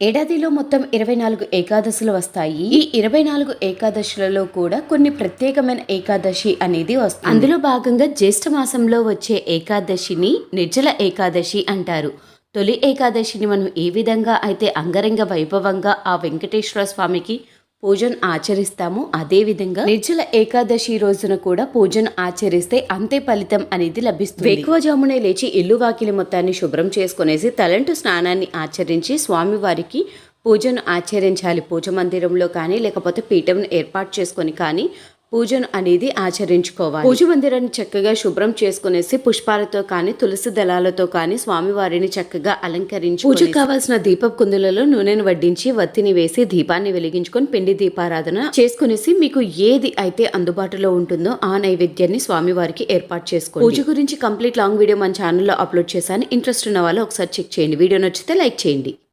ఏడాదిలో మొత్తం ఇరవై నాలుగు ఏకాదశులు వస్తాయి. ఈ ఇరవై నాలుగు ఏకాదశులలో కూడా కొన్ని ప్రత్యేకమైన ఏకాదశి అనేది వస్తుంది. అందులో భాగంగా జ్యేష్ఠ మాసంలో వచ్చే ఏకాదశిని నిర్జల ఏకాదశి అంటారు. తొలి ఏకాదశిని మనం ఏ విధంగా అయితే అంగరంగ వైభవంగా ఆ వెంకటేశ్వర స్వామికి పూజను ఆచరిస్తాము. అదే విధంగా నిర్జల ఏకాదశి రోజున కూడా పూజను ఆచరిస్తే అంతే ఫలితం అనేది లభిస్తుంది. వేకువజామునే లేచి ఇల్లు వాకిలి మొత్తాన్ని శుభ్రం చేసుకునేసి తలంటు స్నానాన్ని ఆచరించి స్వామివారికి పూజను ఆచరించాలి. పూజ మందిరంలో కానీ లేకపోతే పీఠంను ఏర్పాటు చేసుకొని కానీ పూజను అనేది ఆచరించుకోవాలి. పూజ మందిరాన్ని చక్కగా శుభ్రం చేసుకునేసి పుష్పాలతో కానీ తులసి దళాలతో కానీ స్వామివారిని చక్కగా అలంకరించి పూజకు కావాల్సిన దీప కుందులలో నూనెను వడ్డించి వత్తిని వేసి దీపాన్ని వెలిగించుకొని పిండి దీపారాధన చేసుకునేసి మీకు ఏది అయితే అందుబాటులో ఉంటుందో ఆ నైవేద్యాన్ని స్వామివారికి ఏర్పాటు చేసుకోండి. పూజ గురించి కంప్లీట్ లాంగ్ వీడియో మన ఛానల్లో అప్లోడ్ చేశాను. ఇంట్రెస్ట్ ఉన్న వాళ్ళు ఒకసారి చెక్ చేయండి. వీడియో నచ్చితే లైక్ చేయండి.